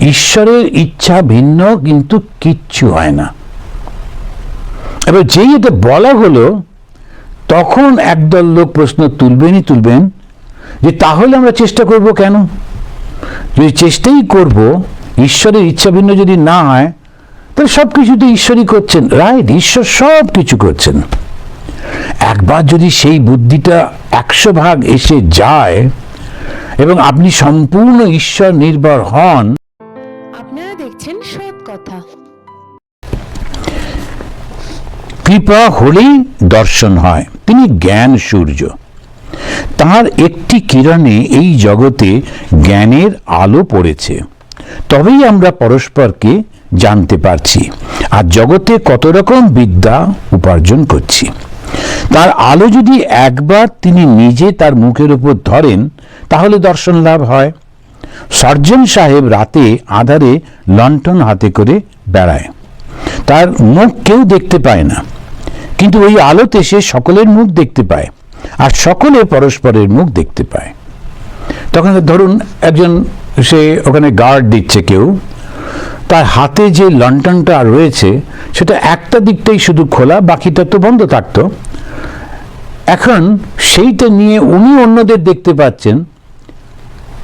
ঈশ্বরের ইচ্ছা ভিন্ন, কিন্তু কিচ্ছু হয় না। এবার যেই এটা বলা হলো, তখন একদল লোক প্রশ্ন তুলবেনই তুলবেন, যে তাহলে আমরা চেষ্টা করব কেন? যদি চেষ্টাই করব, ঈশ্বরের ইচ্ছা ভিন্ন যদি না হয়, তাহলে সব কিছু তো ঈশ্বরই করছেন। রাইট, ঈশ্বর সব কিছু করছেন। একবার যদি সেই বুদ্ধিটা একশো ভাগ এসে যায় এবং আপনি সম্পূর্ণ ঈশ্বর নির্ভর হন। আপনারা দেখছেন সৎ কথা। কৃপা হলেই দর্শন হয়। তিনি জ্ঞান সূর্য। তার একটি কিরণে এই জগতে জ্ঞানের আলো পড়েছে। তবেই আমরা পরস্পরকে জানতে পারছি। আর জগতে কত রকম বিদ্যা উপার্জন করছি। তার আলো যদি একবার তিনি নিজে তার মুখের উপর ধরেন, তাহলে দর্শন লাভ হয়। সার্জন সাহেব রাতে আধারে লণ্ঠন হাতে করে বেড়ায়। তার মুখ কেউ দেখতে পায় না, কিন্তু ওই আলোতে সে সকলের মুখ দেখতে পায় আর সকলে পরস্পরের মুখ দেখতে পায়। তখন ধরুন একজন, সে ওখানে গার্ড দিচ্ছে কেউ, তার হাতে যে লন্ঠনটা রয়েছে, সেটা একটা দিকটাই শুধু খোলা, বাকিটা তো বন্ধ থাকতো। এখন সেইটা নিয়ে উনি অন্যদের দেখতে পাচ্ছেন,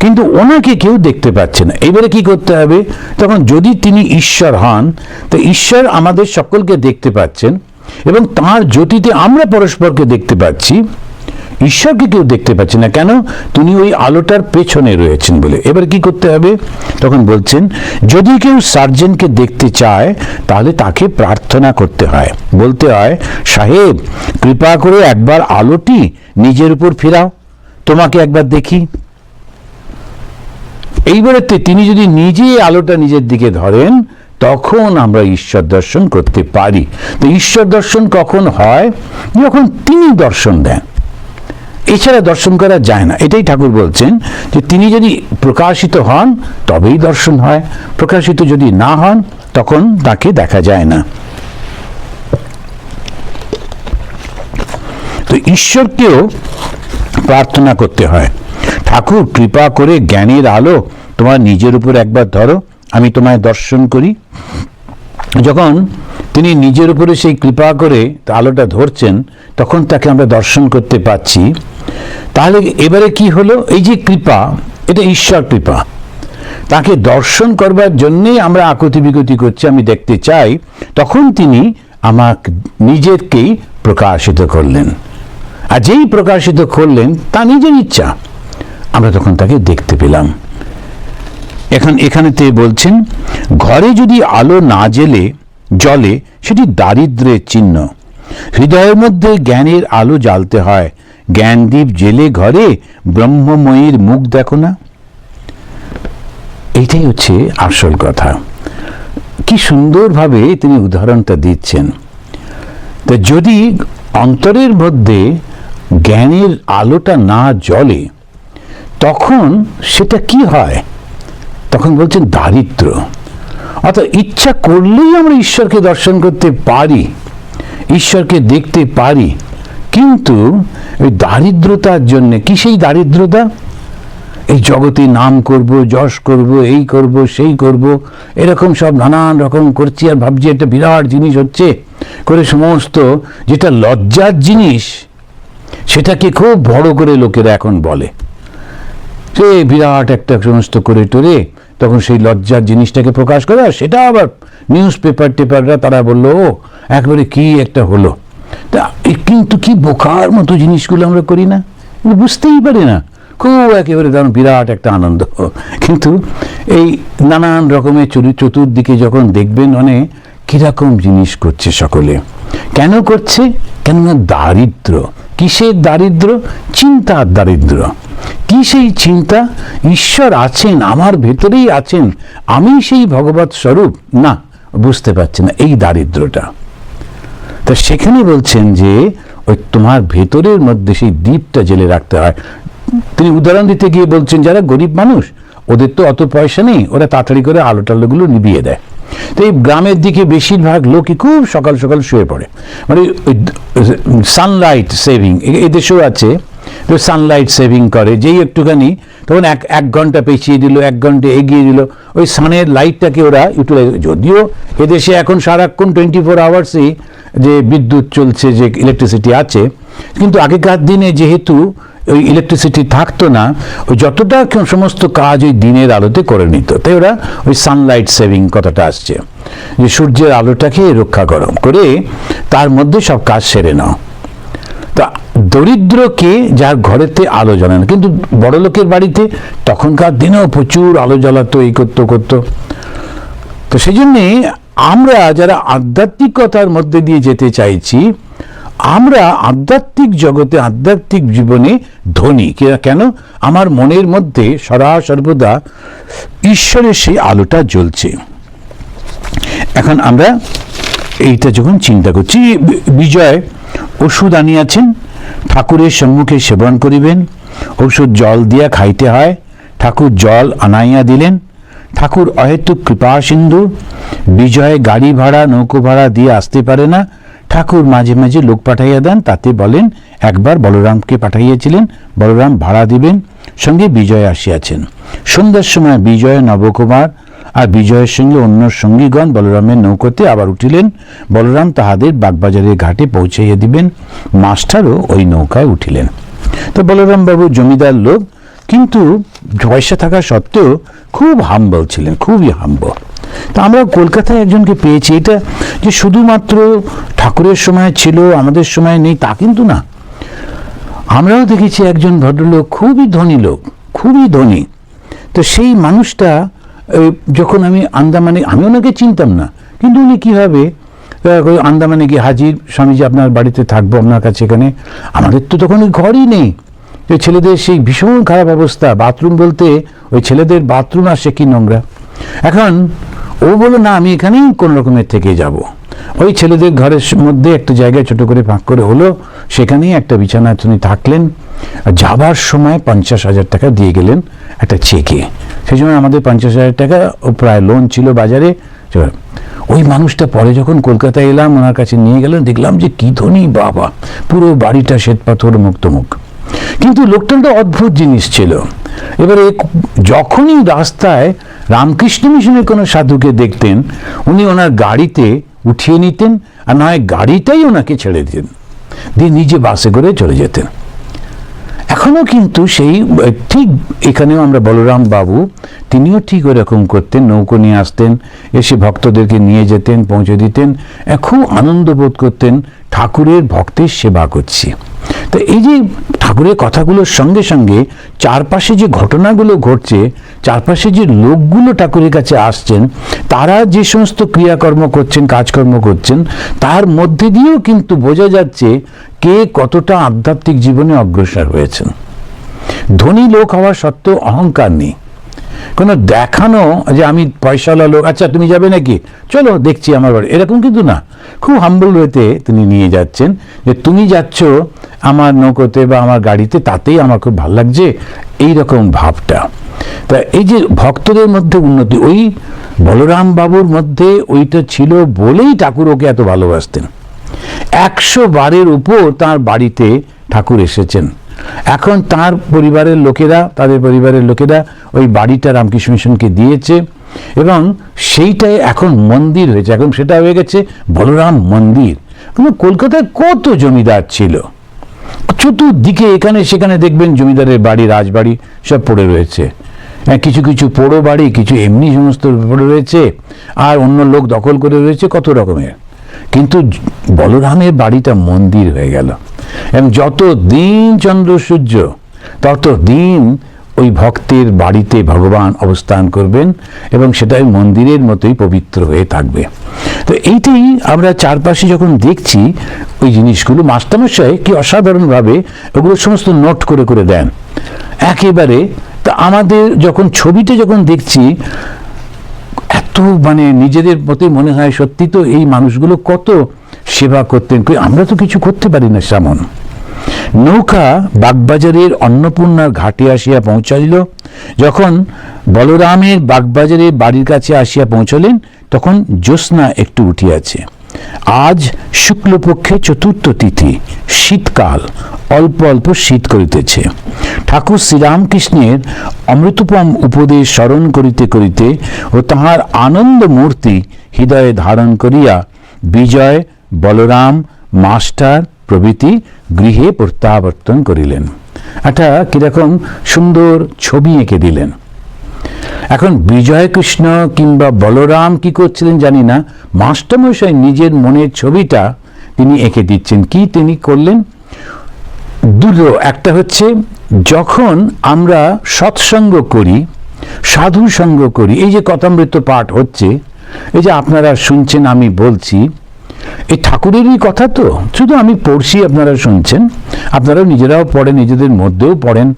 কিন্তু ওনাকে কেউ দেখতে পাচ্ছে না। এবারে কি করতে হবে? তখন যদি তিনি ঈশ্বর হন, তো ঈশ্বর আমাদের সকলকে দেখতে পাচ্ছেন এবং তার জ্যোতিতে আমরা পরস্পরকে দেখতে পাচ্ছি। ঈশ্বরকে কেউ দেখতে পাচ্ছে না। কেন? তিনি ওই আলোটার পেছনে রয়েছেন বলে। এবার কি করতে হবে? তখন বলছেন, যদি কেউ সার্জেনকে দেখতে চায়, তাহলে তাকে প্রার্থনা করতে হয়। বলতে হয়, সাহেব, কৃপা করে একবার আলোটি নিজের উপর ফেরাও। তোমাকে একবার দেখি। এইবারেতে তিনি যদি নিজে আলোটা নিজের দিকে ধরেন, তখন আমরা ঈশ্বর দর্শন করতে পারি। তো ঈশ্বর দর্শন কখন হয়? যখন তিনি দর্শন দেন। এছাড়া দর্শন করা যায় না। এটাই ঠাকুর বলছেন যে তিনি যদি প্রকাশিত হন, তবেই দর্শন হয়। প্রকাশিত যদি না হন, তখন তাকে দেখা যায় না। তো ঈশ্বরকেও প্রার্থনা করতে হয়। ঠাকুর, কৃপা করে জ্ঞানের আলো তোমার নিজের উপর একবার ধরো, আমি তোমায় দর্শন করি। যখন তিনি নিজের উপরে সেই কৃপা করে আলোটা ধরছেন, তখন তাকে আমরা দর্শন করতে পাচ্ছি। তাহলে এবারে কি হলো? এই যে কৃপা, এটা ঈশ্বর কৃপা। তাকে দর্শন করবার জন্যেই আমরা আকতি বিকুতি করছি, আমি দেখতে চাই, তখন তিনি আমাকে নিজেরকেই প্রকাশিত করলেন। আর যেই প্রকাশিত করলেন, তা নিজের ইচ্ছা। আমরা তখন তাকে দেখতে পেলাম। এখন এখানেতে বলছেন, ঘরে যদি আলো না জেলে জলে সেটি দারিদ্র্যের চিহ্ন। হৃদয়ের মধ্যে জ্ঞানের আলো জ্বালতে হয় জ্ঞানদীপ জেলে ঘরে ব্রহ্মময়ীর মুখ দেখো না। এইটাই হচ্ছে আসল কথা। কি সুন্দরভাবে তিনি উদাহরণটা দিচ্ছেন। তা যদি অন্তরের মধ্যে জ্ঞানের আলোটা না জ্বলে, তখন সেটা কি হয়? তখন বলছেন দারিদ্র। অর্থাৎ ইচ্ছা করলেই আমরা ঈশ্বরকে দর্শন করতে পারি, ঈশ্বরকে দেখতে পারি কিন্তু ওই দারিদ্রতার জন্যে কি সেই দারিদ্রতা? এই জগতে নাম করব, যশ করব, এই করব, সেই করব, এরকম সব নানান রকম করছি আর ভাবছি একটা বিরাট জিনিস হচ্ছে করে সমস্ত যেটা লজ্জার জিনিস সেটাকে খুব বড় করে লোকেরা এখন বলে। সে বিরাট একটা সমস্ত করে টোরে তখন সেই লজ্জার জিনিসটাকে প্রকাশ করে আর সেটা আবার নিউজ পেপার টেপাররা তারা বলল, ও, একবারে কি একটা হলো? তা কিন্তু কি বোকার মতো জিনিসগুলো আমরা করি না? বুঝতেই পারি না। খুব একেবারে ধরুন বিরাট একটা আনন্দ। কিন্তু এই নানান রকমের চতুর্দিকে যখন দেখবেন মানে কীরকম জিনিস করছে সকলে। কেন করছে? কেননা দারিদ্র। কিসের দারিদ্র? চিন্তার দারিদ্র। কি সেই চিন্তা? ঈশ্বর আছেন, আমার ভেতরেই আছেন, আমি সেই ভগবত স্বরূপ? না, বুঝতে পারছি না এই দারিদ্রটা। তা সেখানে বলছেন যে, ওই তোমার ভেতরের মধ্যে সেই দ্বীপটা জেলে রাখতে হয়। তিনি উদাহরণ দিতে গিয়ে বলছেন, যারা গরিব মানুষ, ওদের তো অত পয়সা নেই, ওরা তাড়াতাড়ি করে আলো টালোগুলো নিবিয়ে দেয়। তো এই গ্রামের দিকে বেশিরভাগ লোকই খুব সকাল সকাল শুয়ে পড়ে। মানে সানলাইট সেভিং এদেশেও আছে। তো সানলাইট সেভিং করে, যেই একটুখানি তখন এক এক ঘণ্টা পেছিয়ে দিল, এক ঘণ্টা এগিয়ে দিল, ওই সানের লাইটটাকে ওরা ইউটিলাইজ যদিও এদেশে এখন সারাক্ষণ টোয়েন্টি ফোর আওয়ার্সই যে বিদ্যুৎ চলছে, যে ইলেকট্রিসিটি আছে, কিন্তু আগেকার দিনে যেহেতু ওই ইলেকট্রিসিটি থাকতো না, ওই যতটা সমস্ত কাজ ওই দিনের আলোতে করে নিত। তাই ওরা ওই সানলাইট সেভিং কথাটা আসছে। যে সূর্যের আলোটাকে রক্ষা করো করে তার মধ্যে সব কাজ সেরে নাও। তা দরিদ্রকে যার ঘরেতে আলো জ্বলে না, কিন্তু বড় লোকের বাড়িতে তখনকার দিনেও প্রচুর আলো জ্বালাতো, এই করতো করতো। তো সেই জন্যে আমরা যারা আধ্যাত্মিকতার মধ্যে দিয়ে যেতে চাইছি, আমরা আধ্যাত্মিক জগতে, আধ্যাত্মিক জীবনে ধনী। কেন? আমার মনের মধ্যে সদা সর্বদা ঈশ্বরের সেই আলোটা জ্বলছে। এখন আমরা এইটা যখন চিন্তা করছি বিজয় ওষুধ আনিয়াছেন ঠাকুরের সম্মুখে সেবন করিবেন। ওষুধ জল দিয়া খাইতে হয়। ঠাকুর জল আনাইয়া দিলেন। ঠাকুর অহেতুক কৃপা সিন্ধু। বিজয় গাড়ি ভাড়া, নৌকো ভাড়া দিয়ে আসতে পারে না। ঠাকুর মাঝে মাঝে লোক পাঠাইয়া দেন। তাতে বলেন, একবার বলরামকে পাঠাইয়াছিলেন। বলরাম ভাড়া দিবেন। সঙ্গে বিজয় আসিয়াছেন। সন্ধ্যার সময় বিজয় নবকুমার আর বিজয়ের সঙ্গে অন্য সঙ্গীগণ বলরামের নৌকোতে আবার উঠিলেন। বলরাম তাহাদের বাগবাজারের ঘাটে পৌঁছাইয়া দিবেন। মাস্টারও ওই নৌকায় উঠিলেন। তো বলরাম বাবু জমিদার লোক, কিন্তু পয়সা থাকা সত্ত্বেও খুব হাম্বল ছিলেন, খুবই হাম্বল তা আমরা কলকাতায় একজনকে পেয়েছি, এটা যে শুধুমাত্র ঠাকুরের সময় ছিল, আমাদের সময় নেই, তা কিন্তু না। আমরাও দেখেছি একজন ভদ্রলোক, খুবই ধনী লোক, খুবই ধনী। তো সেই মানুষটা যখন আমি আন্দামানে, আমি ওনাকে চিনতাম না। কিন্তু উনি কীভাবে আন্দামানে গিয়ে হাজির, স্বামীজি আপনার বাড়িতে থাকব আপনার কাছে এখানে, আমাদের তো তখন ওই ঘরই নেই। ওই ছেলেদের সেই ভীষণ খারাপ অবস্থা, বাথরুম বলতে ওই ছেলেদের বাথরুম আসে কি নোংরা। এখন ও বলল, না, আমি এখানেই কোনো রকমের থেকে যাব। ওই ছেলেদের ঘরের মধ্যে একটা জায়গায় ছোট করে ফাঁক করে হলো, সেখানেই একটা বিছানায় তিনি থাকলেন। আর যাবার সময় পঞ্চাশ হাজার টাকা দিয়ে গেলেন একটা চেকে। সেই সময় আমাদের পঞ্চাশ হাজার টাকা ও প্রায় লোন ছিল বাজারে। ওই মানুষটা পরে যখন কলকাতায় এলাম, ওনার কাছে নিয়ে গেলেন দেখলাম যে কি ধনী বাবা। পুরো বাড়িটা শ্বেতপাথর মুক্তমুখ কিন্তু লোকটা অদ্ভুত জিনিস ছিল। এবারে যখনই রাস্তায় রামকৃষ্ণ মিশনের কোনো সাধুকে দেখতেন, উনি ওনার গাড়িতে উঠিয়ে নিতেন, আর নয় গাড়িটাই ওনাকে ছেড়ে দিতেন। দিয়ে নিজে বাসে করে চলে যেতেন। এখনও কিন্তু সেই ঠিক এখানেও আমরা বলরাম বাবু, তিনিও ঠিক ওরকম করতেন, নৌকো নিয়ে আসতেন, এসে ভক্তদেরকে নিয়ে যেতেন, পৌঁছে দিতেন। খুব আনন্দ বোধ করতেন ঠাকুরের ভক্তের সেবা করছি। তো এই যে ঠাকুরের কথাগুলোর সঙ্গে সঙ্গে চারপাশে যে ঘটনাগুলো ঘটছে, চারপাশে যে লোকগুলো ঠাকুরের কাছে আসছেন, তারা যে সমস্ত ক্রিয়াকর্ম করছেন, কাজকর্ম করছেন, তার মধ্যে দিয়েও কিন্তু বোঝা যাচ্ছে কে কতটা আধ্যাত্মিক জীবনে অগ্রসর হয়েছেন। ধনী লোক হওয়া সত্ত্বেও অহংকার নেই। কোনো দেখানো যে আমি পয়সাওয়ালা লোক আচ্ছা তুমি যাবে নাকি? চলো, দেখছি আমার বাড়ি। এরকম কিন্তু না। খুব হাম্বল হইতে তিনি নিয়ে যাচ্ছেন যে, তুমি যাচ্ছ আমার নৌকোতে বা আমার গাড়িতে, তাতেই আমার খুব ভালো লাগছে। এই রকম ভাবটা। তা এই যে ভক্তদের মধ্যে উন্নতি, ওই বলরাম বাবুর মধ্যে ওইটা ছিল বলেই ঠাকুর ওকে এত ভালোবাসতেন। একশো বারের উপর তার বাড়িতে ঠাকুর এসেছেন। এখন তার পরিবারের লোকেরা তাদের পরিবারের লোকেরা ওই বাড়িটা রামকৃষ্ণ মিশনকে দিয়েছে এবং সেইটাই এখন মন্দির হয়েছে। এখন সেটা হয়ে গেছে বলরাম মন্দির। কলকাতায় কত জমিদার ছিল? চতুর্দিকে এখানে সেখানে দেখবেন জমিদারের বাড়ি রাজবাড়ি সব পড়ে রয়েছে। হ্যাঁ, কিছু কিছু পোড়ো বাড়ি কিছু এমনি সমস্ত পড়ে রয়েছে। আর অন্য লোক দখল করে রয়েছে কত রকমের। কিন্তু বলরামের বাড়িটা মন্দির হয়ে গেল। এবং যত দিন চন্দ্র সূর্য, তত দিন ওই ভক্তের বাড়িতে ভগবান অবস্থান করবেন এবং সেটা ওই মন্দিরের মতোই পবিত্র হয়ে থাকবে। তো এইটাই আমরা চারপাশে যখন দেখছি, ওই জিনিসগুলো মাস্টারমশাই কি অসাধারণভাবে ওগুলো সমস্ত নোট করে করে দেন। একেবারে, তা আমাদের যখন ছবিটা যখন দেখছি এত মানে নিজেদের মতে মনে হয় সত্যি তো এই মানুষগুলো কত সেবা করতেন। আমরা তো কিছু করতে পারি না সেমন। নৌকা বাগবাজারের অন্নপূর্ণার ঘাটে আসিয়া পৌঁছাইল। যখন বলরামের বাগবাজারের বাড়ির কাছে আসিয়া পৌঁছলেন, তখন জ্যোৎস্না একটু উঠিয়াছে। আজ শুক্লপক্ষে চতুর্থ তিথি, শীতকাল। অল্প অল্প শীত করিতেছে। ঠাকুর শ্রীরামকৃষ্ণের অমৃতপম উপদেশ স্মরণ করিতে করিতে ও তাহার আনন্দ মূর্তি হৃদয়ে ধারণ করিয়া বিজয়, বলরাম, মাস্টার প্রভৃতি গৃহে প্রত্যাবর্তন করিলেন। একটা কীরকম সুন্দর ছবি এঁকে দিলেন। এখন বিজয় কৃষ্ণ কিংবা বলরাম কি করছিলেন জানি না। মাস্টারমশাই নিজের মনের ছবিটা তিনি এঁকে দিচ্ছেন। কি তিনি করলেন? দুটো, একটা হচ্ছে যখন আমরা সৎসঙ্গ করি সাধু সঙ্গ করি, এই যে কথামৃত পাঠ হচ্ছে, এই যে আপনারা শুনছেন আমি বলছি এই ঠাকুরেরই কথা তো। শুধু আমি পড়ছি, আপনারা শুনছেন। আপনারাও নিজেরাও পড়েন, নিজেদের মধ্যেও পড়েন।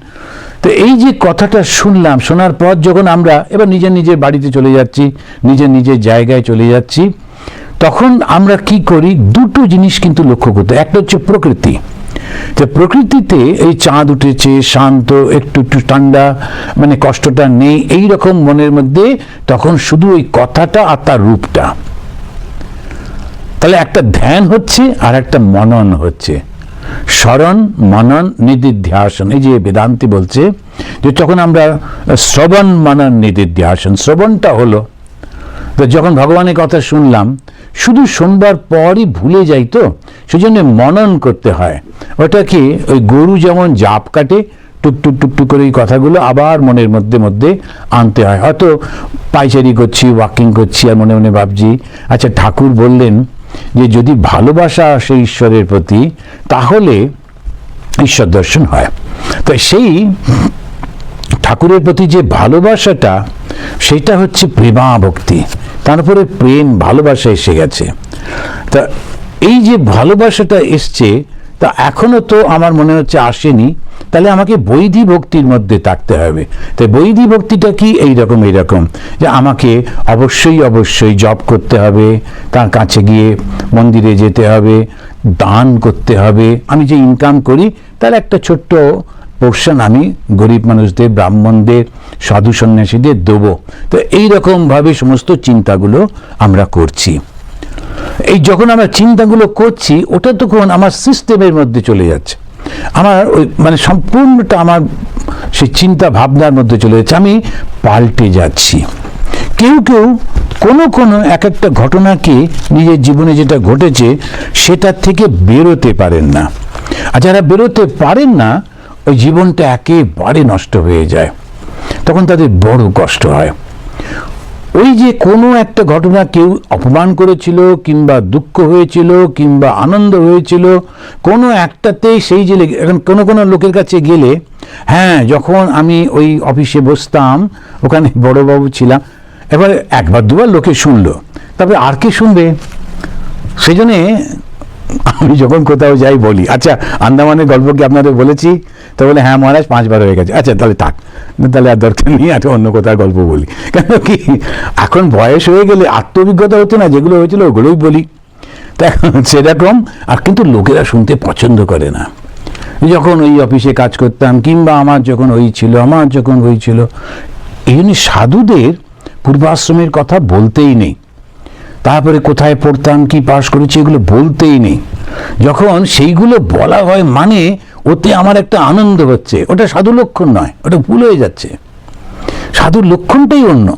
তো এই যে কথাটা শুনলাম, শোনার পর যখন আমরা এবার নিজের নিজের বাড়িতে চলে যাচ্ছি নিজের নিজের জায়গায় চলে যাচ্ছি, তখন আমরা কি করি? দুটো জিনিস কিন্তু লক্ষ্য করতে একটা হচ্ছে প্রকৃতি। যে প্রকৃতিতে এই চাঁদ উঠেছে, শান্ত, একটু একটু ঠান্ডা মানে কষ্টটা নেই এই রকম মনের মধ্যে তখন শুধু ওই কথাটা আর তার রূপটা। তাহলে একটা ধ্যান হচ্ছে আর একটা মনন হচ্ছে। স্মরণ, মনন, নিদিধ্যাসন। এই যে বেদান্তি বলছে যে যখন আমরা শ্রবণ, মনন, নিদিধ্যাসন, শ্রবণটা হলো, তো যখন ভগবানের কথা শুনলাম, শুধু শুনবার পরই ভুলে যাই তো, সেজন্য মনন করতে হয়। ওটা কি ওই গরু যেমন জাপ কাটে টুকটুক টুকটুক করে এই কথাগুলো আবার মনের মধ্যে মধ্যে আনতে হয়। হয়তো পাইচারি করছি, ওয়াকিং করছি আর মনে মনে ভাবছি আচ্ছা ঠাকুর বললেন যে যদি ভালোবাসা আসে ঈশ্বরের প্রতি, তাহলে ঈশ্বর দর্শন হয়। তো সেই ঠাকুরের প্রতি যে ভালোবাসাটা, সেটা হচ্ছে প্রেমা ভক্তি তারপরে প্রেম, ভালোবাসা এসে গেছে। তা এই যে ভালোবাসাটা এসছে তা এখনও তো আমার মনে হচ্ছে আসেনি। তাহলে আমাকে বৈধি ভক্তির মধ্যে থাকতে হবে। তাই বৈধি ভক্তিটা কি? এইরকম এইরকম। যে আমাকে অবশ্যই অবশ্যই জব করতে হবে, তার কাছে গিয়ে মন্দিরে যেতে হবে, দান করতে হবে। আমি যে ইনকাম করি, তার একটা ছোট্ট পোর্শন আমি গরিব মানুষদের, ব্রাহ্মণদের, সাধু সন্ন্যাসীদের দেবো। তো এই রকমভাবে সমস্ত চিন্তাগুলো আমরা করছি। এই যখন আমরা চিন্তাগুলো করছি, ওটা তখন আমার সিস্টেমের মধ্যে চলে যাচ্ছে। আমার ওই মানে সম্পূর্ণটা আমার সেই চিন্তা ভাবনার মধ্যে চলে যাচ্ছে। আমি পাল্টে যাচ্ছি। কেউ কেউ কোনো কোনো এক একটা ঘটনাকে নিজের জীবনে যেটা ঘটেছে সেটার থেকে বেরোতে পারেন না। আর যারা বেরোতে পারেন না, ওই জীবনটা একেবারে নষ্ট হয়ে যায়। তখন তাদের বড় কষ্ট হয়। ওই যে কোনো একটা ঘটনা কেউ অপমান করেছিল, কিংবা দুঃখ হয়েছিল, কিংবা আনন্দ হয়েছিল, কোনো একটাতেই সেই যে এখন কোনো কোনো লোকের কাছে গেলে হ্যাঁ যখন আমি ওই অফিসে বসতাম, ওখানে বড়োবাবু ছিলাম, এবার একবার দুবার লোকে শুনলো। তারপরে আর কে শুনবে? সেই জন্যে আমি যখন কোথাও যাই বলি। আচ্ছা আন্দামানের গল্প কি আপনাদের বলেছি? তো বলে হ্যাঁ মহারাজ, পাঁচবার হয়ে গেছে। আচ্ছা তাহলে থাক। তাহলে আর দরকার নেই, আর অন্য কোথাও গল্প বলি। কেন কি, এখন বয়স হয়ে গেলে আত্মঅভিজ্ঞতা হচ্ছে না, যেগুলো হয়েছিল ওগুলোই বলি। সেরকম, আর কিন্তু লোকেরা শুনতে পছন্দ করে না। যখন ওই অফিসে কাজ করতাম, কিংবা আমার যখন ওই ছিল, আমার যখন ওই ছিল, এই জন্য সাধুদের পূর্বাশ্রমের কথা বলতেই নেই। তারপরে কোথায় পড়তাম, কি পাশ করেছি, এগুলো বলতেই নেই। যখন সেইগুলো বলা হয় মানে ওতে আমার একটা আনন্দ হচ্ছে। ওটা সাধু লক্ষণ নয়, ওটা ভুল হয়ে যাচ্ছে। সাধুর লক্ষণটাই অন্য।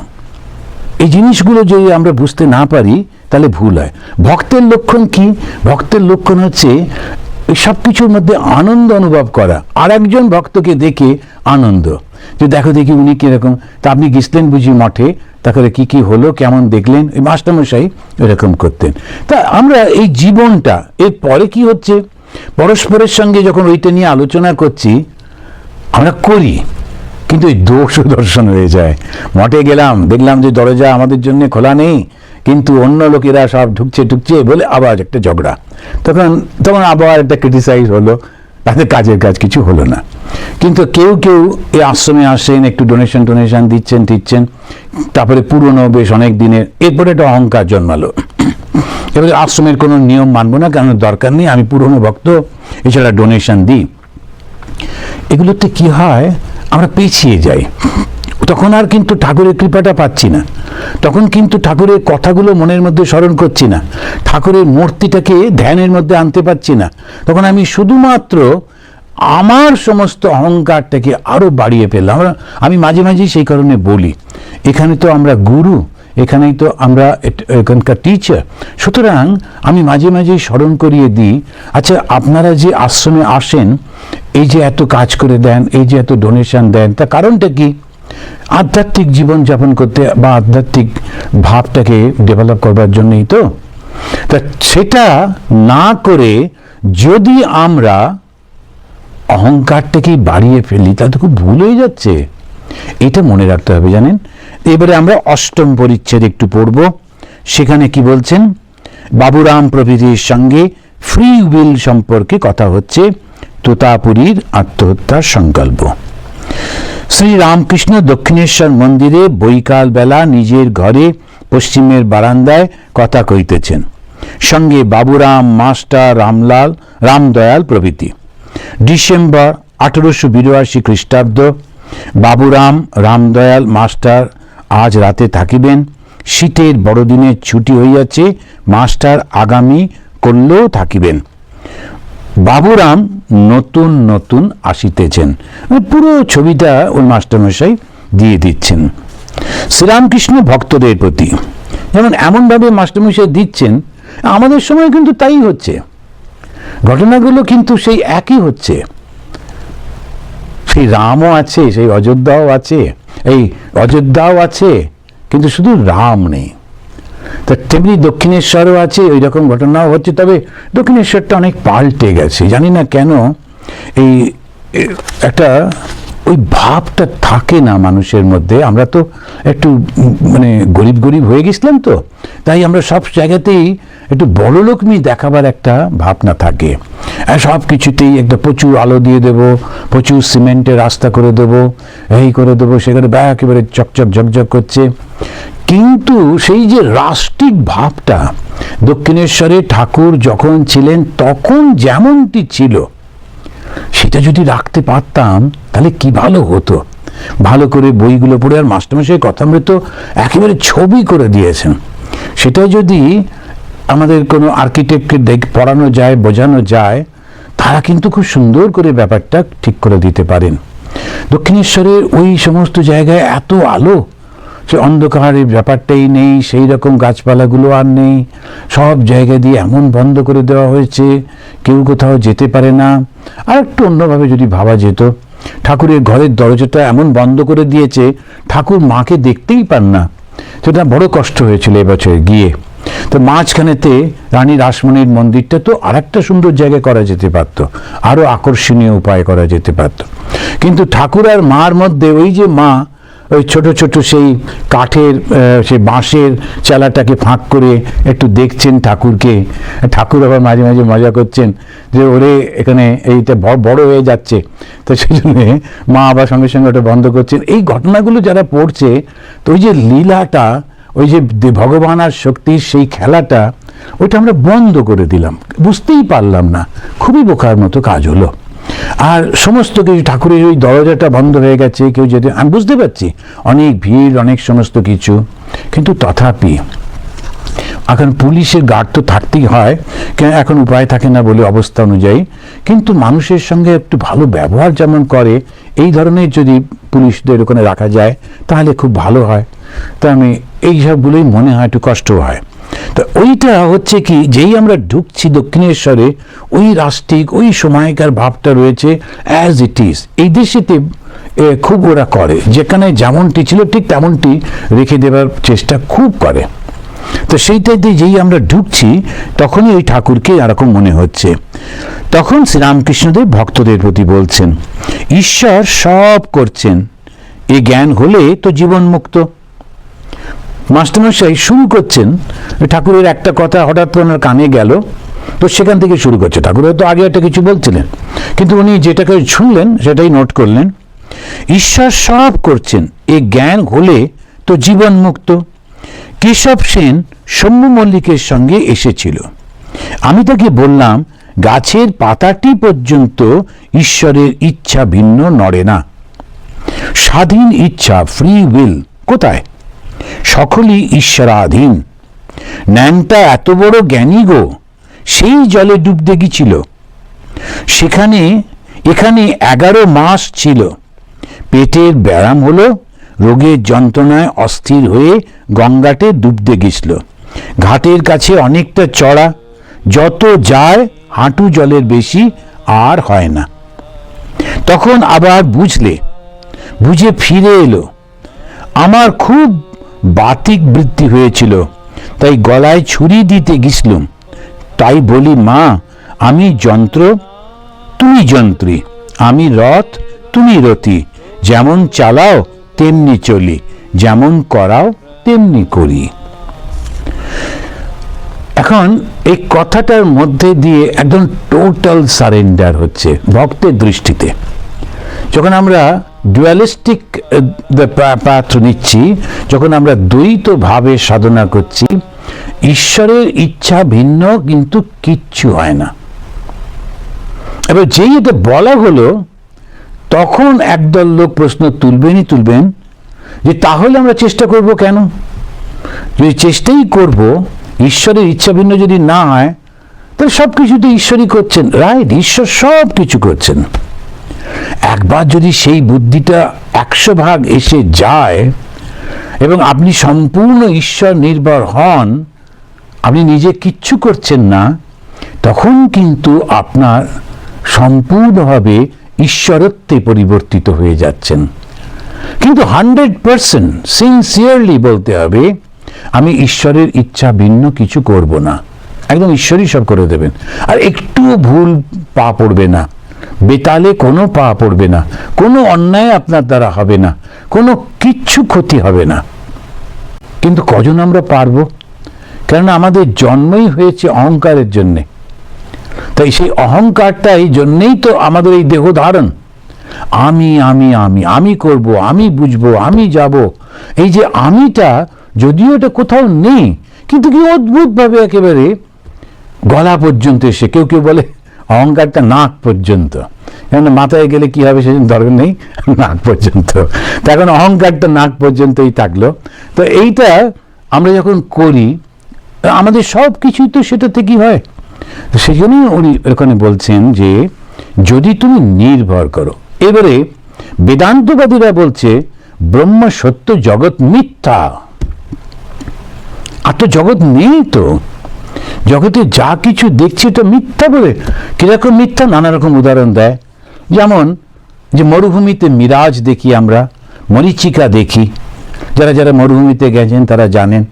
এই জিনিসগুলো যদি আমরা বুঝতে না পারি, তাহলে ভুল হয়। ভক্তের লক্ষণ কি? ভক্তের লক্ষণ হচ্ছে সব কিছুর মধ্যে আনন্দ অনুভব করা। আর একজন ভক্তকে দেখে আনন্দ। যে দেখো দেখি উনি কীরকম। তা আপনি গেছিলেন বুঝি মঠে। তারপরে কি কি হলো, কেমন দেখলেন? ওই মাস্টারমশাই এরকম করতেন। তা আমরা এই জীবনটা, এর পরে কি হচ্ছে? পরস্পরের সঙ্গে যখন ওইটা নিয়ে আলোচনা করছি, আমরা করি। কিন্তু এই দোষ দর্শন হয়ে যায়। মঠে গেলাম, দেখলাম যে দরজা আমাদের জন্য খোলা নেই। কিন্তু অন্য লোকেরা সব ঢুকছে ঢুকছে বলে আবার একটা ঝগড়া। তখন তখন আবার একটা ক্রিটিসাইজ হলো তাদের কাজের কাজ কিছু হলো না। কিন্তু কেউ কেউ এই আশ্রমে আসেন, একটু ডোনেশন টোনেশন দিচ্ছেন দিচ্ছেন, তারপরে পুরনো বেশ অনেক দিনের, এরপরে একটা অহংকার জন্মালো। এবারে আশ্রমের কোনো নিয়ম মানবো না, কারণ দরকার নেই, আমি পুরনো ভক্ত, এছাড়া ডোনেশন দিই। এগুলোতে কি হয়? আমরা পেছিয়ে যাই। তখন আর কিন্তু ঠাকুরের কৃপাটা পাচ্ছি না। তখন কিন্তু ঠাকুরের কথাগুলো মনের মধ্যে স্মরণ করছি না। ঠাকুরের মূর্তিটাকে ধ্যানের মধ্যে আনতে পারছি না। তখন আমি শুধুমাত্র আমার সমস্ত অহংকারটাকে আরও বাড়িয়ে আমরা আমি মাঝে মাঝেই সেই কারণে বলি, এখানে তো আমরা গুরু, এখানেই তো আমরা এখানকার টিচার সুতরাং আমি মাঝে মাঝেই স্মরণ করিয়ে দিই আচ্ছা আপনারা যে আশ্রমে আসেন, এই যে এত কাজ করে দেন, এই যে এত ডোনেশন দেন তা কারণটা কি? আধ্যাত্মিক জীবন যাপন করতে বা আধ্যাত্মিক ভাবটাকে ডেভেলপ করবার জন্যই তো? তা সেটা না করে যদি আমরা অহংকারটাকেই বাড়িয়ে ফেলি, তাহলে তো খুব ভুল হয়ে যাচ্ছে। এটা মনে রাখতে হবে, জানেন? এবারে আমরা অষ্টম পরিচ্ছেদ একটু পড়ব। সেখানে কি বলছেন? বাবুরাম প্রভৃতির সঙ্গে ফ্রি উইল সম্পর্কে কথা হচ্ছে। তোতাপুরীর আত্মহত্যার সংকল্প। শ্রী রামকৃষ্ণ দক্ষিণেশ্বর মন্দিরে বৈকাল বেলা নিজের ঘরে পশ্চিমের বারান্দায় কথা কইতেছেন। সঙ্গে বাবুরাম মাস্টার রামলাল, রামদয়াল প্রভৃতি। ডিসেম্বর আঠেরোশো বিরাশি খ্রিস্টাব্দ, বাবুরাম, রামদয়াল মাস্টার আজ রাতে থাকিবেন। শীতের বড়দিনের ছুটি হইয়াছে, মাস্টার আগামী করলেও থাকিবেন। বাবুরাম নতুন নতুন আসিতেছেন। পুরো ছবিটা ওই মাস্টারমশাই দিয়ে দিচ্ছেন। শ্রীরামকৃষ্ণ ভক্তদের প্রতি। যেমন এমনভাবে মাস্টারমশাই দিচ্ছেন, আমাদের সময় কিন্তু তাই হচ্ছে। ঘটনাগুলো কিন্তু সেই একই হচ্ছে। সেই রামও আছে, সেই অযোধ্যাও আছে, এই অযোধ্যাও আছে, কিন্তু শুধু রাম নেই। তা তেমনি দক্ষিণেশ্বরও আছে, ওই রকম ঘটনাও হচ্ছে। তবে দক্ষিণেশ্বরটা অনেক পাল্টে গেছে। জানি না কেন এই একটা ওই ভাবটা থাকে না মানুষের মধ্যে। আমরা তো একটু মানে গরিব গরিব হয়ে গেছিলাম তো। তাই আমরা সব জায়গাতেই একটু বড়লোকমি দেখাবার একটা ভাবনা থাকে। আর সব কিছুতেই একটা প্রচুর আলো দিয়ে দেব, প্রচুর সিমেন্টের রাস্তা করে দেব, এই করে দেবো সেখানে ব্যা একেবারে চকচক ঝকঝক করছে। কিন্তু সেই যে রাষ্ট্রিক ভাবটা, দক্ষিণেশ্বরে ঠাকুর যখন ছিলেন, তখন যেমনটি ছিল সেটা যদি রাখতে পারতাম, তাহলে কি ভালো হতো? ভালো করে বইগুলো পড়ে আর মাস্টারমশাই কথা আমরা তো একেবারে ছবি করে দিয়েছেন। সেটা যদি আমাদের কোনো আর্কিটেক্টকে দেখ, পড়ানো যায়, বোঝানো যায়, তারা কিন্তু খুব সুন্দর করে ব্যাপারটা ঠিক করে দিতে পারেন। দক্ষিণেশ্বরের ওই সমস্ত জায়গায় এত আলো সে অন্ধকারের ব্যাপারটাই নেই, সেই রকম গাছপালাগুলো আর নেই। সব জায়গা দিয়ে এমন বন্ধ করে দেওয়া হয়েছে, কেউ কোথাও যেতে পারে না। আর একটু অন্যভাবে যদি ভাবা যেত, ঠাকুরের ঘরের দরজাটা এমন বন্ধ করে দিয়েছে, ঠাকুর মাকে দেখতেই পান না। সেটা বড় কষ্ট হয়েছিল এবছর গিয়ে। তো মাঝখানেতে রানী রাসমণির মন্দিরটা তো আর একটা সুন্দর জায়গায় করা যেতে পারতো আরও আকর্ষণীয় উপায় করা যেতে পারতো। কিন্তু ঠাকুর আর মার মধ্যে ওই যে মা ওই ছোট ছোট সেই কাঠের সেই বাঁশের চালাটাকে ফাঁক করে একটু দেখছেন ঠাকুরকে। ঠাকুর আবার মাঝে মাঝে মজা করছেন যে ওরে, এখানে এইটা বড় হয়ে যাচ্ছে। তো সেই জন্যে মা আবার সঙ্গে সঙ্গে ওটা বন্ধ করছেন। এই ঘটনাগুলো যারা পড়ছে, তো ওই যে লীলাটা, ওই যে ভগবান আর শক্তির সেই খেলাটা, ওইটা আমরা বন্ধ করে দিলাম। বুঝতেই পারলাম না। খুবই বোকার মতো কাজ হলো। আর সমস্ত কিছু, ঠাকুরের ওই দরজাটা বন্ধ হয়ে গেছে, কেউ যেতে আমি বুঝতে পারছি, অনেক ভিড়, অনেক সমস্ত কিছু, কিন্তু তথাপি এখন পুলিশের গার্ড তো থাকতেই হয়, কেন এখন উপায় থাকে না বলে অবস্থা অনুযায়ী, কিন্তু মানুষের সঙ্গে একটু ভালো ব্যবহার যেমন করে, এই ধরনের যদি পুলিশদের ওখানে রাখা যায়, তাহলে খুব ভালো হয়। তা আমি এই সবগুলোই মনে হয় একটু কষ্ট হয়। তো ওইটা হচ্ছে কি, যেই আমরা ঢুকছি দক্ষিণেশ্বরে, ওই রাষ্ট্রিক, ওই সময়কার ভাবটা রয়েছে অ্যাজ ইট ইজ এই দেশেতে খুব ওরা করে। যেখানে যেমনটি ছিল, ঠিক তেমনটি রেখে দেওয়ার চেষ্টা খুব করে। তো সেইটাতে যেই আমরা ঢুকছি, তখনই ওই ঠাকুরকে এরকম মনে হচ্ছে। তখন শ্রীরামকৃষ্ণদেব ভক্তদের প্রতি বলছেন, ঈশ্বর সব করছেন। এ জ্ঞান হলে তো জীবন মুক্ত মাস্টারমশাই শুরু করছেন। ঠাকুরের একটা কথা হঠাৎ ওনার কানে গেল। তো সেখান থেকে শুরু করছে। ঠাকুর হয়তো আগে একটা কিছু বলছিলেন। কিন্তু উনি যেটাকে শুনলেন, সেটাই নোট করলেন। ঈশ্বর সব করছেন। এ জ্ঞান হলে তো জীবন মুক্ত। কেশব সেন সৌম্য মল্লিকের সঙ্গে এসেছিল। আমি তাকে বললাম, গাছের পাতাটি পর্যন্ত ঈশ্বরের ইচ্ছা ভিন্ন নড়ে না। স্বাধীন ইচ্ছা ফ্রি উইল কোথায়? সকলই ঈশ্বরাধীন। ন্যাংটা এত বড় জ্ঞানী গো, সেই জলে ডুবতে গিয়েছিল সেখানে, এখানে এগারো মাস ছিল। পেটের ব্যায়াম হলো, রোগের যন্ত্রণায় অস্থির হয়ে গঙ্গাতে ডুবতে গেছিল ঘাটের কাছে অনেকটা চড়া, যত যায় হাঁটু জলের বেশি আর হয় না। তখন আবার বুঝলে, বুঝে ফিরে এলো, আমার খুব বাতিক বৃত্তি হয়েছিল। তাই গলায় ছুরি দিতে গেছিলাম তাই বলি, মা, আমি যন্ত্র, তুমি যন্ত্রী। আমি রথ, তুমি রতি। যেমন চালাও, তেমনি চলি। যেমন করাও, তেমনি করি। এখন এই কথাটার মধ্যে দিয়ে একদম টোটাল সারেন্ডার হচ্ছে ভক্তের দৃষ্টিতে। যখন আমরা ডুয়ালিস্টিক পাত্র নিচ্ছি, যখন আমরা দ্বৈত ভাবে সাধনা করছি, ঈশ্বরের ইচ্ছা ভিন্ন কিন্তু কিচ্ছু হয় না। এবার যেই এটা বলা হলো, তখন একদল লোক প্রশ্ন তুলবেনই তুলবেন, যে তাহলে আমরা চেষ্টা করব কেন? যদি চেষ্টাই করব, ঈশ্বরের ইচ্ছা ভিন্ন যদি না হয়, তাহলে সব কিছু তো ঈশ্বরই করছেন। রাইট, ঈশ্বর সব কিছু করছেন। একবার যদি সেই বুদ্ধিটা একশো ভাগ এসে যায় এবং আপনি সম্পূর্ণ ঈশ্বর নির্ভর হন, আপনি নিজে কিচ্ছু করছেন না, তখন কিন্তু আপনার সম্পূর্ণভাবে ঈশ্বরত্বে পরিবর্তিত হয়ে যাচ্ছেন। কিন্তু হান্ড্রেড পার্সেন্ট সিনসিয়ারলি বলতে হবে, আমি ঈশ্বরের ইচ্ছা ভিন্ন কিছু করব না। একদম ঈশ্বরই সব করে দেবেন। আর একটুও ভুল পা পড়বে না। বেতালে কোনো পা পড়বে না, কোনো অন্যায় আপনার দ্বারা হবে না, কোনো কিচ্ছু ক্ষতি হবে না। কিন্তু কজন আমরা পারব? কেননা আমাদের জন্মই হয়েছে অহংকারের জন্যে। তাই সেই অহংকারটা এই জন্যেই তো আমাদের এই দেহ ধারণ। আমি আমি আমি আমি করব, আমি বুঝব, আমি যাব। এই যে আমিটা, যদিও এটা কোথাও নেই, কিন্তু কি অদ্ভুতভাবে একেবারে গলা পর্যন্ত এসে কেউ কেউ বলে অহংকারটা নাক পর্যন্ত। কেন মাথায় গেলে কি হবে সেদিন দরকার নেই, নাক পর্যন্ত। তো এখন অহংকারটা নাক পর্যন্তই থাকল। তো এইটা আমরা যখন করি, আমাদের সব কিছুই তো সেটা থেকেই হয়। তো সেই জন্যই উনি ওখানে বলছেন যে, যদি তুমি নির্ভর করো, এবারে বেদান্তবাদীরা বলছে, ব্রহ্ম সত্য জগৎ মিথ্যা। আর তো জগৎ নেই তো। জগতে যা কিছু দেখছি এটা মিথ্যা বলে কীরকম মিথ্যা? নানা রকম উদাহরণ দেয়। যেমন, যে মরুভূমিতে মিরাজ দেখি আমরা, মরিচিকা দেখি। যারা যারা মরুভূমিতে গেছেন তারা জানেন।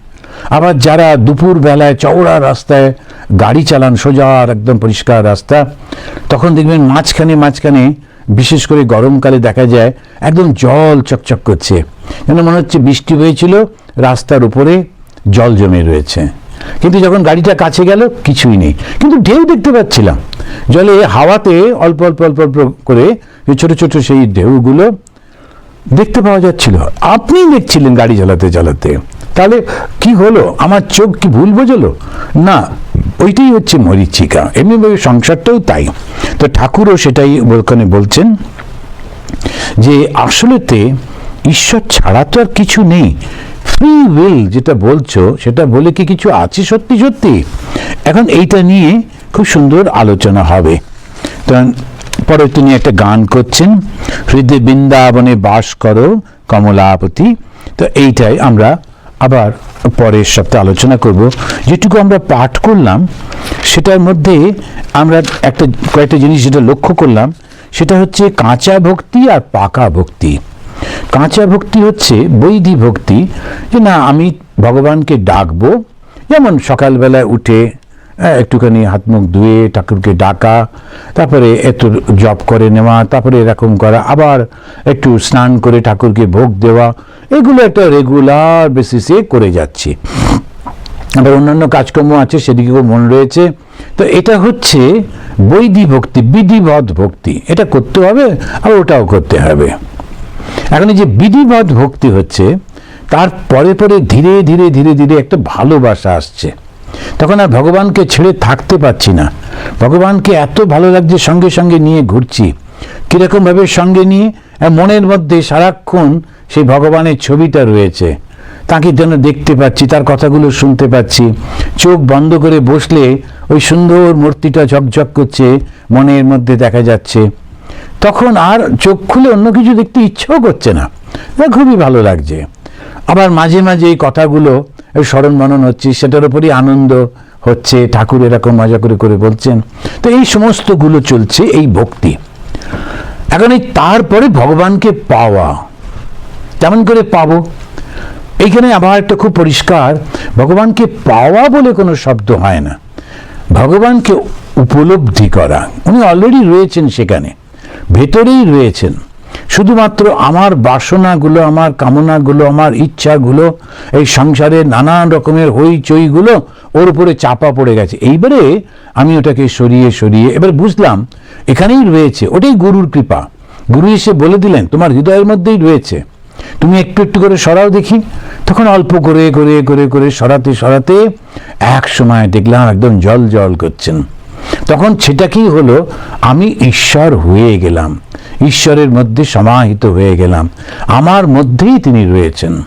আবার যারা দুপুর বেলায় চওড়া রাস্তায় গাড়ি চালান, সোজা আর একদম পরিষ্কার রাস্তা, তখন দেখবেন মাঝখানে মাঝখানে, বিশেষ করে গরমকালে দেখা যায়, একদম জল চকচক করছে। যেন মনে হচ্ছে বৃষ্টি হয়েছিল, রাস্তার উপরে জল জমে রয়েছে। কিন্তু যখন গাড়িটা কাছে গেল, কিছুই নেই। কিন্তু ঢেউ দেখতে পাচ্ছিলাম। জলে হাওয়াতে অল্প অল্প অল্প অল্প করে ছোট ছোট সেই ঢেউগুলো দেখতে পাওয়া যাচ্ছিল। আপনি দেখছিলেন গাড়ি চালাতে চালাতে তাহলে কি হলো? আমার চোখ কি ভুল বোঝলো? না, ওইটাই হচ্ছে মরিচিকা। এমনিভাবে সংসারটাও তাই। তো ঠাকুরও সেটাই ওখানে বলছেন যে, আসলেতে ঈশ্বর ছাড়া তো আর কিছু নেই। ফ্রি উইল যেটা বলছো, সেটা বলে কি কিছু আছে সত্যি সত্যি? এখন এইটা নিয়ে খুব সুন্দর আলোচনা হবে। তো পরে তিনি একটা গান করছেন, হৃদয় বৃন্দাবনে বাস করো কমলাপতি। তো এইটাই আমরা আবার পরের সপ্তাহে আলোচনা করব। যেটুকু আমরা পাঠ করলাম, সেটার মধ্যে আমরা একটা কয়েকটা জিনিস যেটা লক্ষ্য করলাম, সেটা হচ্ছে কাঁচা ভক্তি আর পাকা ভক্তি। কাঁচা ভক্তি হচ্ছে বৈধি ভক্তি, যে না, আমি ভগবানকে ডাকবো। যেমন সকালবেলায় উঠে একটুখানি হাত মুখ ধুয়ে ঠাকুরকে ডাকা, তারপরে এত জপ করে নেওয়া, তারপরে এরকম করা, আবার একটু স্নান করে ঠাকুরকে ভোগ দেওয়া, এগুলো একটা রেগুলার বেসিসে করে যাচ্ছি। আবার অন্যান্য কাজকর্ম আছে, সেদিকেও মন রয়েছে। তো এটা হচ্ছে বৈধি ভক্তি, বিধিবদ্ধ ভক্তি। এটা করতে হবে আর ওটাও করতে হবে। এখন এই যে বিধিবদ্ধ ভক্তি হচ্ছে, তার পরে পরে ধীরে ধীরে ধীরে ধীরে একটা ভালোবাসা আসছে। তখন আর ভগবানকে ছেড়ে থাকতে পারছি না। ভগবানকে এত ভালো লাগছে সঙ্গে সঙ্গে নিয়ে ঘুরছি। কীরকমভাবে সঙ্গে নিয়ে মনের মধ্যে সারাক্ষণ সেই ভগবানের ছবিটা রয়েছে। তাকে যেন দেখতে পাচ্ছি, তার কথাগুলো শুনতে পাচ্ছি। চোখ বন্ধ করে বসলে ওই সুন্দর মূর্তিটা ঝকঝক করছে, মনের মধ্যে দেখা যাচ্ছে। তখন আর চোখ খুলে অন্য কিছু দেখতে ইচ্ছেও করছে না। খুবই ভালো লাগছে। আবার মাঝে মাঝে এই কথাগুলো স্মরণ মনন হচ্ছে, সেটার উপরই আনন্দ হচ্ছে, ঠাকুর এরকম মজা করে করে বলছেন। তো এই সমস্তগুলো চলছে এই ভক্তি। এখন এই তারপরে ভগবানকে পাওয়া, কেমন করে পাবো? এইখানে আবার একটা খুব পরিষ্কার, ভগবানকে পাওয়া বলে কোনো শব্দ হয় না। ভগবানকে উপলব্ধি করা। উনি অলরেডি রয়েছেন সেখানে। ভেতরেই রয়েছেন। শুধুমাত্র আমার বাসনাগুলো, আমার কামনাগুলো, আমার ইচ্ছাগুলো, এই সংসারে নানান রকমের হইচইগুলো ওর উপরে চাপা পড়ে গেছে। এইবারে আমি ওটাকে সরিয়ে সরিয়ে এবার বুঝলাম, এখানেই রয়েছে, ওটাই গুরুর কৃপা। গুরু এসে বলে দিলেন, তোমার হৃদয়ের মধ্যেই রয়েছে। তুমি একটু একটু করে সরাও দেখি। তখন অল্প করে করে করে করে সরাতে সরাতে এক সময় দেখলাম একদম জল জল করছেন। তখন সেটা কি হলো, আমি ঈশ্বর হয়ে গেলাম। ঈশ্বরের মধ্যে সমাহিত হয়ে গেলাম। আমার মধ্যেই তিনি রয়েছেন।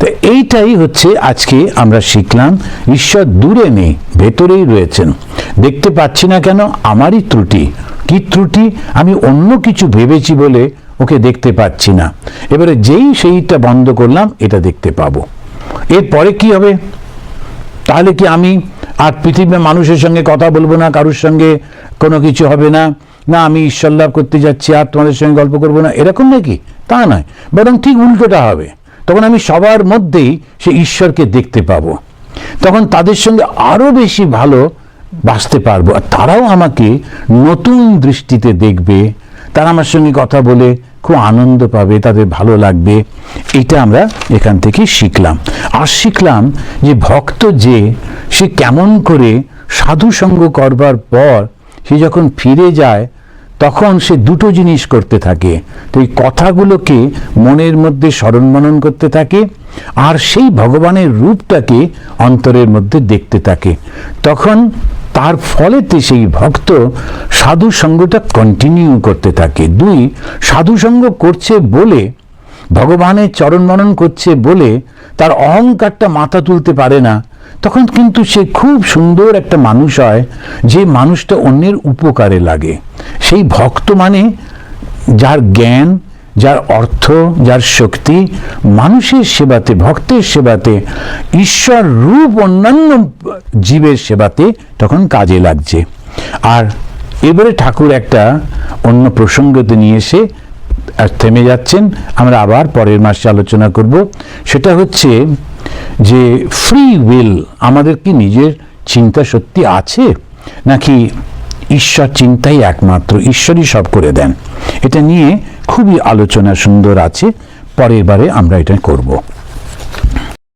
তো এইটাই হচ্ছে আজকে আমরা শিখলাম, ঈশ্বর দূরে নেই, ভেতরেই রয়েছেন। দেখতে পাচ্ছি না কেন, আমারই ত্রুটি। কি ত্রুটি? আমি অন্য কিছু ভেবেছি বলে ওকে দেখতে পাচ্ছি না। এবারে যেই সেইটা বন্ধ করলাম, এটা দেখতে পাবো। এরপরে কি হবে? তাহলে কি আমি আর পৃথিবীর মানুষের সঙ্গে কথা বলব না, কারোর সঙ্গে কোনো কিছু হবে না। না, আমি ঈশ্বর লাভ করতে যাচ্ছি, আর তোমাদের সঙ্গে গল্প করব না। এরকম নাকি? তা নয়। বরং ঠিক উল্টোটা হবে। তখন আমি সবার মধ্যেই সে ঈশ্বরকে দেখতে পাবো। তখন তাদের সঙ্গে আরও বেশি ভালো বাঁচতে পারব। আর তারাও আমাকে নতুন দৃষ্টিতে দেখবে। তারা আমার সঙ্গে কথা বলে খুব আনন্দ পাবে, তাদের ভালো লাগবে। এটা আমরা এখান থেকে শিখলাম। আর শিখলাম যে ভক্ত যে, সে কেমন করে সাধু সঙ্গ করবার পর সে যখন ফিরে যায় তখন সে দুটো জিনিস করতে থাকে। তো এই কথাগুলোকে মনের মধ্যে স্মরণ মনন করতে থাকে আর সেই ভগবানের রূপটাকে অন্তরের মধ্যে দেখতে থাকে। তখন তার ফলেতে সেই ভক্ত সাধু সঙ্গটা কন্টিনিউ করতে থাকে। দুই, সাধু সঙ্গ করছে বলে, ভগবানের চরণ মনন করছে বলে তার অহংকারটা মাথা তুলতে পারে না। তখন কিন্তু সে খুব সুন্দর একটা মানুষ হয়, যে মানুষটা অন্যের উপকারে লাগে। সেই ভক্ত মানে যার জ্ঞান, যার অর্থ, যার শক্তি, মানুষের সেবাতে, ভক্তের সেবাতে, ঈশ্বর রূপ অন্যান্য জীবের সেবাতে তখন কাজে লাগছে। আর এবারে ঠাকুর একটা অন্য প্রসঙ্গতে নিয়ে এসে আর থেমে যাচ্ছেন। আমরা আবার পরের মাসে আলোচনা করব। সেটা হচ্ছে যে ফ্রি উইল আমাদের কি নিজের চিন্তা সত্যি আছে? নাকি ঈশ্বর চিন্তাই একমাত্র? ঈশ্বরই সব করে দেন। এটা নিয়ে খুবই আলোচনা সুন্দর আছে। পরের বারে আমরা এটা করব।